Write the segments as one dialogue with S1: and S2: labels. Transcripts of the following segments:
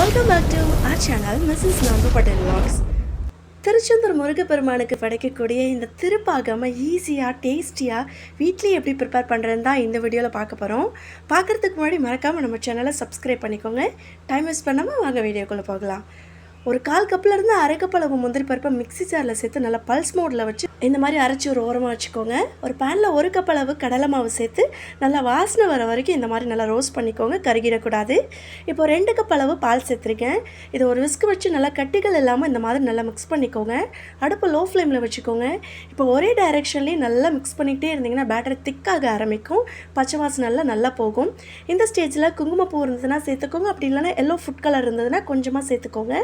S1: Welcome back to our channel Mrs Nandu Patel vlogs Tiruchendur முருகப்பெருமானுக்கு படைக்கக்கூடிய இந்த திருப்பாகம ஈஸியாக டேஸ்டியாக வீட்லேயே எப்படி ப்ரிப்பேர் பண்ணுறதுன்னு தான் இந்த வீடியோவில் பார்க்க போகிறோம் பார்க்குறதுக்கு முன்னாடி மறக்காமல் நம்ம சேனலை சப்ஸ்கிரைப் பண்ணிக்கோங்க. டைம் வேஸ்ட் பண்ணாமல் வாங்க வீடியோக்குள்ளே போகலாம். ஒரு கால் கப்பில் இருந்து அரை கப் அளவு முந்திரி பருப்பை மிக்ஸி ஜாரில் சேர்த்து நல்லா பல்ஸ் மோடில் வச்சு இந்த மாதிரி அரைச்சி ஒரு ஓரமாக வச்சுக்கோங்க. ஒரு பேனில் ஒரு கப் அளவு கடலை மாவு சேர்த்து நல்லா வாசனை வர வரைக்கும் இந்த மாதிரி நல்லா ரோஸ்ட் பண்ணிக்கோங்க கருகிடக்கூடாது. இப்போ ரெண்டு கப் அளவு பால் சேர்த்துருக்கேன். இது ஒரு விஸ்க் வச்சு நல்லா கட்டிகள் இல்லாமல் இந்த மாதிரி நல்லா மிக்ஸ் பண்ணிக்கோங்க. அடுப்பு லோ ஃப்ளேமில் வச்சுக்கோங்க. இப்போ ஒரே டைரெக்ஷன்லேயும் நல்லா மிக்ஸ் பண்ணிக்கிட்டே இருந்தீங்கன்னா பேட்டர் திக்காக ஆரம்பிக்கும். பச்சை வாசனை நல்லா போகும். இந்த ஸ்டேஜில் குங்குமப்பூ இருந்ததுன்னா சேர்த்துக்கோங்க. அப்படி இல்லைன்னா எல்லோ ஃபுட் கலர் இருந்ததுன்னா கொஞ்சமாக சேர்த்துக்கோங்க.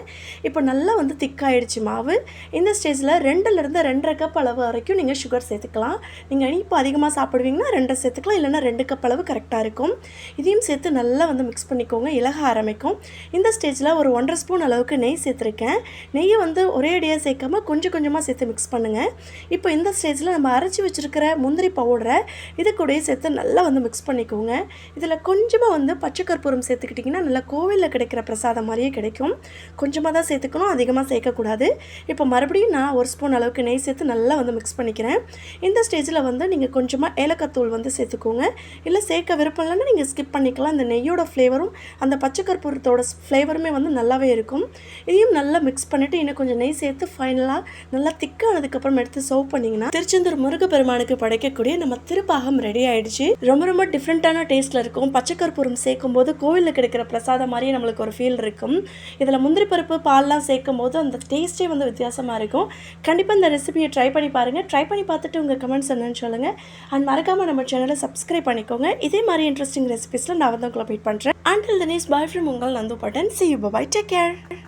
S1: இப்போ நல்லா வந்து திக்காயிடுச்சு மாவு. இந்த ஸ்டேஜில் ரெண்டுலேருந்து ரெண்டரை கப் அளவு வரைக்கும் நீங்கள் சுகர் சேர்த்துக்கலாம். நீங்கள் இனிப்பு அதிகமாக சாப்பிடுவீங்கன்னா ரெண்டரை சேர்த்துக்கலாம் இல்லைன்னா ரெண்டு கப் அளவு கரெக்டாக இருக்கும். இதையும் சேர்த்து நல்லா வந்து மிக்ஸ் பண்ணிக்கோங்க இலக ஆரம்பிக்கும். இந்த ஸ்டேஜில் ஒரு ஒன்றரை ஸ்பூன் அளவுக்கு நெய் சேர்த்துருக்கேன். நெய்யை வந்து ஒரே அடியாக சேர்க்காம கொஞ்சம் கொஞ்சமாக சேர்த்து மிக்ஸ் பண்ணுங்கள் இப்போ இந்த ஸ்டேஜில் நம்ம அரைச்சி வச்சுருக்கிற முந்திரி பவுடரை இது கூடயே சேர்த்து நல்லா வந்து மிக்ஸ் பண்ணிக்கோங்க. இதில் கொஞ்சமாக வந்து பச்சை கற்பூரம் சேர்த்துக்கிட்டிங்கன்னா நல்லா கோவிலில் கிடைக்கிற பிரசாதம் மாதிரியே கிடைக்கும். கொஞ்சமாக தான் சேர்த்துக்கணும் அதிகமாக சேர்க்கக்கூடாது. இப்போ மறுபடியும் நான் ஒரு ஸ்பூன் அளவுக்கு நெய் சேர்த்து நல்லா வந்து மிக்ஸ் பண்ணிக்கிறேன். இந்த ஸ்டேஜில் வந்து நீங்கள் கொஞ்சமாக ஏலக்காத்தூள் வந்து சேர்த்துக்கோங்க. இல்லை சேர்க்க விருப்பம் இல்லைன்னா நீங்கள் ஸ்கிப் பண்ணிக்கலாம். இந்த நெய்யோட ஃப்ளேவரும் அந்த பச்சை கற்பூரத்தோட ஃப்ளேவருமே வந்து நல்லாவே இருக்கும். இதையும் நல்லா மிக்ஸ் பண்ணிவிட்டு இன்னும் கொஞ்சம் நெய் சேர்த்து ஃபைனலாக நல்லா திக்கானதுக்கப்புறம் எடுத்து சர்வ் பண்ணிங்கன்னா திருச்செந்தூர் முருகப்பெருமானுக்கு படைக்கக்கூடிய நம்ம திருப்பாகம் ரெடி ஆயிடுச்சு. ரொம்ப ரொம்ப டிஃப்ரெண்ட்டான டேஸ்ட்டில் இருக்கும். பச்சை கற்பூரம் சேர்க்கும் போது கோவிலில் கிடைக்கிற பிரசாதம் மாதிரியே நம்மளுக்கு ஒரு ஃபீல் இருக்கும். இதில் முந்திரி பருப்பு பால்லாம் சேர்க்கும் போது அந்த டேஸ்ட்டே வந்து வித்தியாசமாக இருக்கும். கண்டிப்பாக இந்த ரெசிபியை ட்ரை பண்ணி பாருங்கள் ட்ரை பண்ணி பார்த்துட்டு உங்கள் கமெண்ட்ஸ் என்னன்னு சொல்லுங்கள் அண்ட் மறக்காமல் நம்ம சேனலை சப்ஸ்கிரைப் பண்ணிக்கோங்க. இதே மாதிரி இன்ட்ரெஸ்டிங் ரெசிபிஸில் நான் வந்து உங்களை மீட் பண்ணுறேன் அண்டில் தினேஷ் பாய் ஃப்ரம் உங்கள் Nandu Pattan. See you bye take care